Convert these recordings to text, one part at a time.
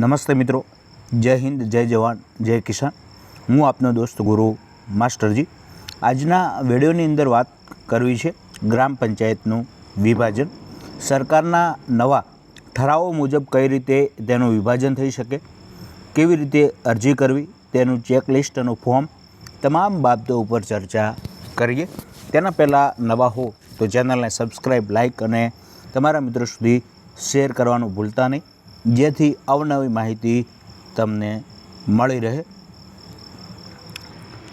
નમસ્તે મિત્રો. જય હિન્દ, જય જવાન, જય કિસાન. હું આપનો દોસ્ત ગુરુ માસ્ટરજી. આજના વિડીયોની અંદર વાત કરવી છે ગ્રામ પંચાયતનું વિભાજન. સરકારના નવા ઠરાવો મુજબ કઈ રીતે તેનું વિભાજન થઈ શકે, કેવી રીતે અરજી કરવી, તેનું ચેકલિસ્ટ અને ફોર્મ, તમામ બાબતો ઉપર ચર્ચા કરીએ. તેના પહેલાં નવા હો તો ચેનલને સબસ્ક્રાઈબ લાઇક અને તમારા મિત્રો સુધી શેર કરવાનું ભૂલતા નહીં. જેથી અવનવી માહિતી તમને મળી રહે.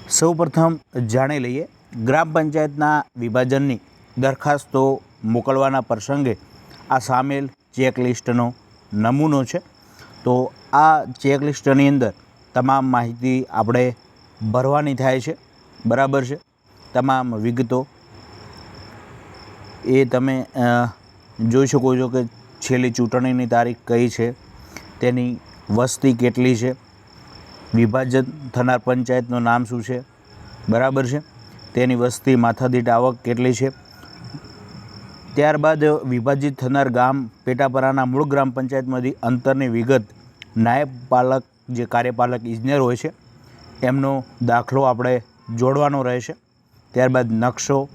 સૌપ્રથમ જાણી લઈએ, ગ્રામ પંચાયતના વિભાજનની દરખાસ્તો મોકલવાના પ્રસંગે આ સામેલ ચેકલિસ્ટનો નમૂનો છે. તો આ ચેકલિસ્ટની અંદર તમામ માહિતી આપણે ભરવાની થાય છે. બરાબર છે? તમામ વિગતો એ તમે જોઈ શકો છો કે છેલ્લી ચૂંટણીની તારીખ કઈ છે, તેની વસ્તી કેટલી છે, વિભાજન થનાર પંચાયતનું નામ શું છે, બરાબર છે? તેની વસ્તી માથાદીઠ આવક કેટલી છે? ત્યારબાદ વિભાજિત થનાર ગામ પેટાપરાના મૂળ ગ્રામ પંચાયતમાંથી અંતરની વિગત નાયબ પાલક, જે કાર્યપાલક ઇજનેર હોય છે, એમનો દાખલો આપણે જોડવાનો રહેશે. ત્યારબાદ નકશો,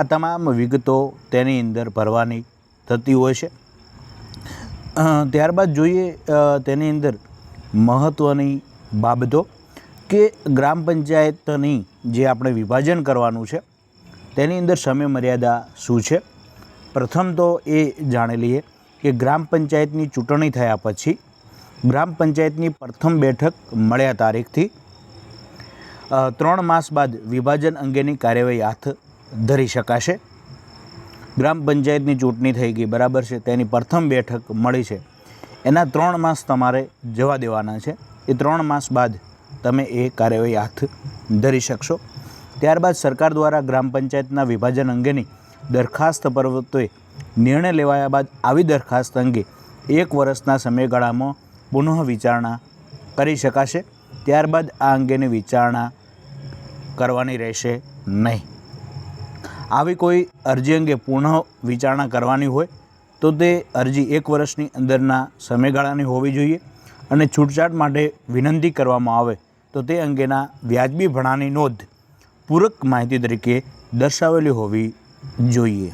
આ તમામ વિગતો તેની અંદર ભરવાની થતી હોય છે. ત્યારબાદ જોઈએ તેની અંદર મહત્ત્વની બાબતો કે ગ્રામ પંચાયતની જે આપણે વિભાજન કરવાનું છે, તેની અંદર સમય મર્યાદા શું છે? પ્રથમ તો એ જાણી લઈએ કે ગ્રામ પંચાયતની ચૂંટણી થયા પછી ગ્રામ પંચાયતની પ્રથમ બેઠક મળ્યા તારીખથી ત્રણ માસ બાદ વિભાજન અંગેની કાર્યવાહી હાથ ધરી શકાશે. ગ્રામ પંચાયતની ચૂંટણી થઈ ગઈ, બરાબર છે? તેની પ્રથમ બેઠક મળી છે. એના ત્રણ માસ તમારે જવા દેવાના છે. એ ત્રણ માસ બાદ તમે એ કાર્યવાહી હાથ ધરી શકશો. ત્યારબાદ સરકાર દ્વારા ગ્રામ પંચાયતના વિભાજન અંગેની દરખાસ્ત પર્વતોએ નિર્ણય લેવાયા બાદ આવી દરખાસ્ત અંગે એક વર્ષના સમયગાળામાં પુનઃ વિચારણા કરી શકાશે. ત્યારબાદ આ અંગેની વિચારણા કરવાની રહેશે નહીં. આવી કોઈ અરજી અંગે પુનઃ વિચારણા કરવાની હોય, તો તે અરજી એક વર્ષની અંદરના સમયગાળાની હોવી જોઈએ અને છૂટછાટ માટે વિનંતી કરવામાં આવે, તો તે અંગેના વ્યાજબી ભણાની નોંધ પૂરક માહિતી તરીકે દર્શાવેલી હોવી જોઈએ.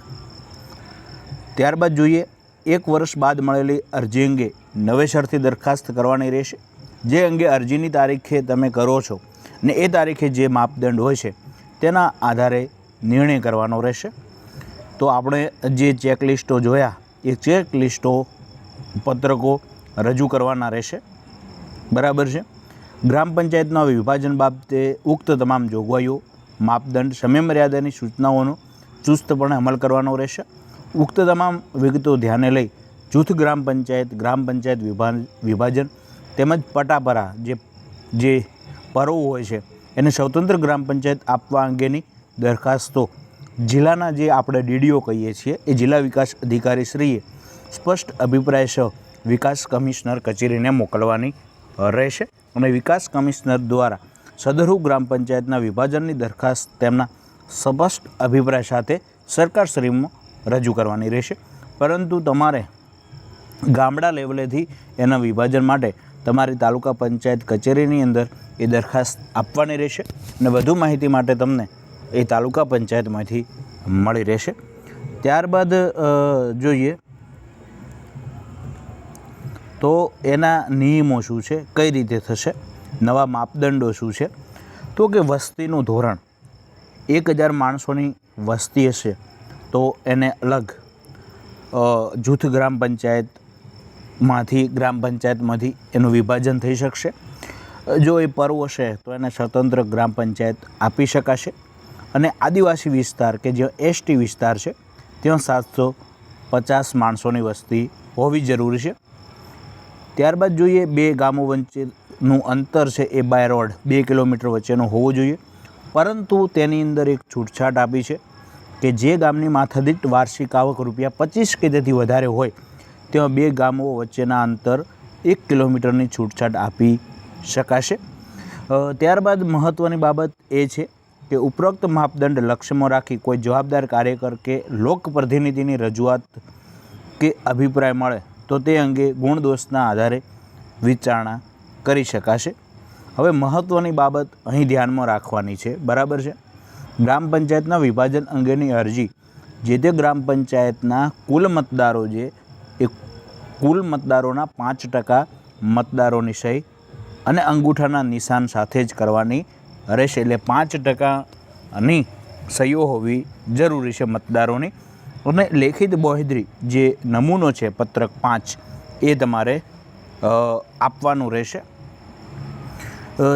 ત્યારબાદ જોઈએ, એક વર્ષ બાદ મળેલી અરજી અંગે નવેસરથી દરખાસ્ત કરવાની રહેશે. જે અંગે અરજીની તારીખે તમે કરો છો ને એ તારીખે જે માપદંડ હોય છે, તેના આધારે નિર્ણય કરવાનો રહેશે. તો આપણે જે ચેકલિસ્ટો જોયા, એ ચેકલિસ્ટો પત્રકો રજૂ કરવાના રહેશે. બરાબર છે? ગ્રામ પંચાયતના વિભાજન બાબતે ઉક્ત તમામ જોગવાઈઓ, માપદંડ, સમયમર્યાદાની સૂચનાઓનો ચુસ્તપણે અમલ કરવાનો રહેશે. ઉક્ત તમામ વિગતો ધ્યાને લઈ જૂથ ગ્રામ પંચાયત ગ્રામ પંચાયત વિભા વિભાજન તેમજ પટાપરા જે જે પર્વો હોય છે, એને સ્વતંત્ર ગ્રામ પંચાયત આપવા અંગેની દરખાસ્તો. જિલ્લાના જે આપણે ડીડીઓ કહીએ છીએ, એ જિલ્લા વિકાસ અધિકારી શ્રીએ સ્પષ્ટ અભિપ્રાય સહ વિકાસ કમિશનર કચેરીને મોકલવાની રહેશે અને વિકાસ કમિશનર દ્વારા સદરુ ગ્રામ પંચાયતના વિભાજનની દરખાસ્ત તેમના સ્પષ્ટ અભિપ્રાય સાથે સરકારશ્રીમાં રજૂ કરવાની રહેશે. પરંતુ તમારે ગામડા લેવલેથી એના વિભાજન માટે તમારી તાલુકા પંચાયત કચેરીની અંદર એ દરખાસ્ત આપવાની રહેશે. અને વધુ માહિતી માટે તમને એ તાલુકા પંચાયતમાંથી મળી રહેશે. ત્યારબાદ જોઈએ તો એના નિયમો શું છે, કઈ રીતે થશે, નવા માપદંડો શું છે? તો કે વસ્તીનું ધોરણ. એક હજાર માણસોની વસ્તી હશે તો એને અલગ જૂથ ગ્રામ પંચાયતમાંથી ગ્રામ પંચાયતમાંથી એનું વિભાજન થઈ શકશે. જો એ પર્વ હશે તો એને સ્વતંત્ર ગ્રામ પંચાયત આપી શકાશે. અને આદિવાસી વિસ્તાર કે જે એસટી વિસ્તાર છે, ત્યાં સાતસો પચાસ માણસોની વસ્તી હોવી જરૂરી છે. ત્યારબાદ જોઈએ બે ગામો વચ્ચેનું અંતર છે, એ બાય રોડ, બે કિલોમીટર વચ્ચેનું હોવું જોઈએ. પરંતુ તેની અંદર એક છૂટછાટ આપી છે કે જે ગામની માથાદીઠ વાર્ષિક આવક રૂપિયા પચીસ કે તેથી વધારે હોય, ત્યાં બે ગામો વચ્ચેના અંતર એક કિલોમીટરની છૂટછાટ આપી શકાશે. ત્યારબાદ મહત્ત્વની બાબત એ છે કે ઉપરોક્ત માપદંડ લક્ષ્યમાં રાખી કોઈ જવાબદાર કાર્યકર કે લોકપ્રતિનિધિની રજૂઆત કે અભિપ્રાય મળે, તો તે અંગે ગુણ દોષના આધારે વિચારણા કરી શકાશે. હવે મહત્ત્વની બાબત અહીં ધ્યાનમાં રાખવાની છે. બરાબર છે? ગ્રામ પંચાયતના વિભાજન અંગેની અરજી, જે તે ગ્રામ પંચાયતના કુલ મતદારો જે, એ કુલ મતદારોના પાંચ ટકા મતદારોની સહી અને અંગૂઠાના નિશાન સાથે જ કરવાની રહેશે એટલે પાંચ ટકાની સહીઓ હોવી જરૂરી છે મતદારોની. અને લેખિત બોહિદ્રી જે નમૂનો છે પત્રક પાંચ, એ તમારે આપવાનું રહેશે.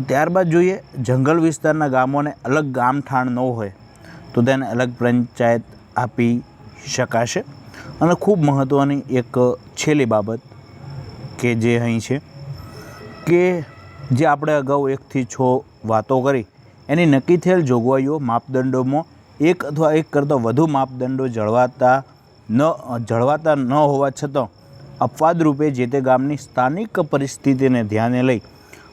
ત્યારબાદ જોઈએ જંગલ વિસ્તારના ગામોને અલગ ગામઠાણ ન હોય, તો તેને અલગ પંચાયત આપી શકાશે. અને ખૂબ મહત્ત્વની એક છેલ્લી બાબત કે જે અહીં છે કે જે આપણે અગાઉ એકથી છ વાતો કરી. એની નક્કી થયેલ જોગવાઈઓ, માપદંડોમાં એક અથવા એક કરતાં વધુ માપદંડો જળવાતા ન જળવાતા ન હોવા છતાં, અપવાદરૂપે જે તે ગામની સ્થાનિક પરિસ્થિતિને ધ્યાને લઈ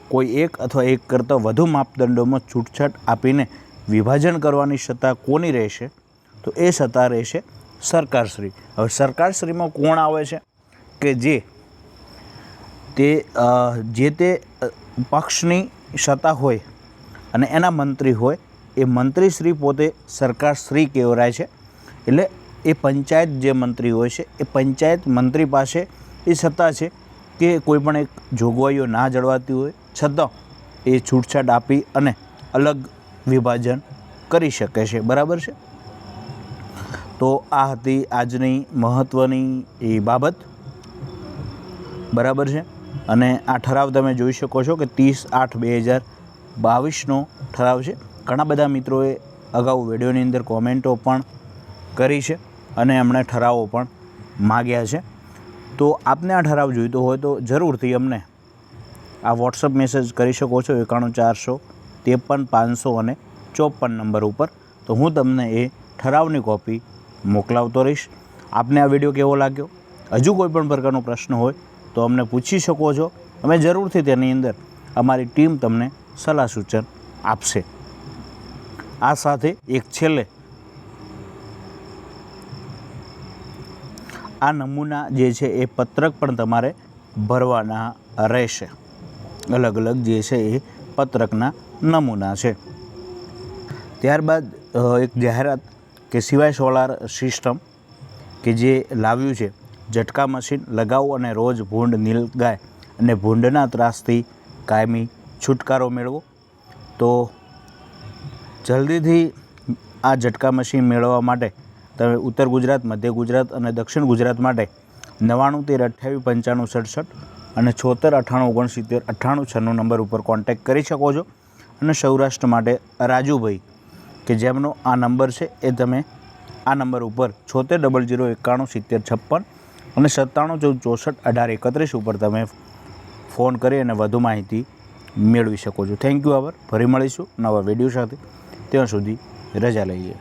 કોઈ એક અથવા એક કરતાં વધુ માપદંડોમાં છૂટછાટ આપીને વિભાજન કરવાની સત્તા કોની રહેશે? તો એ સત્તા રહેશે સરકારશ્રી. હવે સરકારશ્રીમાં કોણ આવે છે? કે જે તે જે તે પક્ષની સત્તા હોય અને એના મંત્રી હોય, એ મંત્રીશ્રી પોતે સરકારશ્રી કહેવરાય છે. એટલે એ પંચાયત જે મંત્રી હોય છે, એ પંચાયત મંત્રી પાસે એ સત્તા છે કે કોઈ પણ એક જોગવાઈઓ ના જળવાતી હોય, છતાં એ છૂટછાટ આપી અને અલગ વિભાજન કરી શકે છે. બરાબર છે? તો આ હતી આજની મહત્ત્વની એ બાબત. બરાબર છે? અને આ ઠરાવ તમે જોઈ શકો છો કે ત્રીસ આઠ બે હજાર બાવીસનો ઠરાવ છે. ઘણા બધા મિત્રોએ અગાઉ વિડીયોની અંદર કોમેન્ટો પણ કરી છે અને એમણે ઠરાવો પણ માગ્યા છે. તો આપને આ ઠરાવ જોઈતો હોય તો જરૂરથી અમને આ વોટ્સઅપ મેસેજ કરી શકો છો એકાણું ચારસો ત્રેપન પાંચસો અને ચોપન નંબર ઉપર. તો હું તમને એ ઠરાવની કોપી મોકલાવતો રહીશ. આપને આ વીડિયો કેવો લાગ્યો? હજુ કોઈ પણ પ્રકારનો પ્રશ્ન હોય તો અમને પૂછી શકો છો. અમે જરૂરથી તેની અંદર અમારી ટીમ તમને સલાહ સૂચન આપશે. આ સાથે એક છેલ્લે આ નમૂના જે છે એ પત્રક પણ તમારે ભરવાના રહેશે. અલગ અલગ જે છે એ પત્રકના નમૂના છે. ત્યારબાદ એક જાહેરાત કે સિવાય સોલાર સિસ્ટમ કે જે લાવ્યું છે, ઝટકા મશીન લગાવો અને રોજ ભૂંડ નીલગાય અને ભૂંડના ત્રાસથી કાયમી છુટકારો મેળવો. તો જલ્દીથી આ ઝટકા મશીન મેળવવા માટે તમે ઉત્તર ગુજરાત, મધ્ય ગુજરાત અને દક્ષિણ ગુજરાત માટે નવ્વાણું તેર અઠ્યાવીસ પંચાણું સડસઠ અને છોતેર અઠ્ઠાણું ઓગણસિત્તેર અઠ્ઠાણું છન્નું નંબર ઉપર કોન્ટેક્ટ કરી શકો છો. અને સૌરાષ્ટ્ર માટે રાજુભાઈ, કે જેમનો આ નંબર છે એ તમે આ નંબર ઉપર છોતેર ડબલ જીરો એકાણું સિત્તેર છપ્પન અને સત્તાણું ચૌદ ચોસઠ અઢાર એકત્રીસ ઉપર તમે ફોન કરી અને વધુ માહિતી મેળવી શકો છો. થેન્ક યુ આભાર. ફરી મળીશું નવા વીડિયો સાથે. ત્યાં સુધી રજા લઈએ.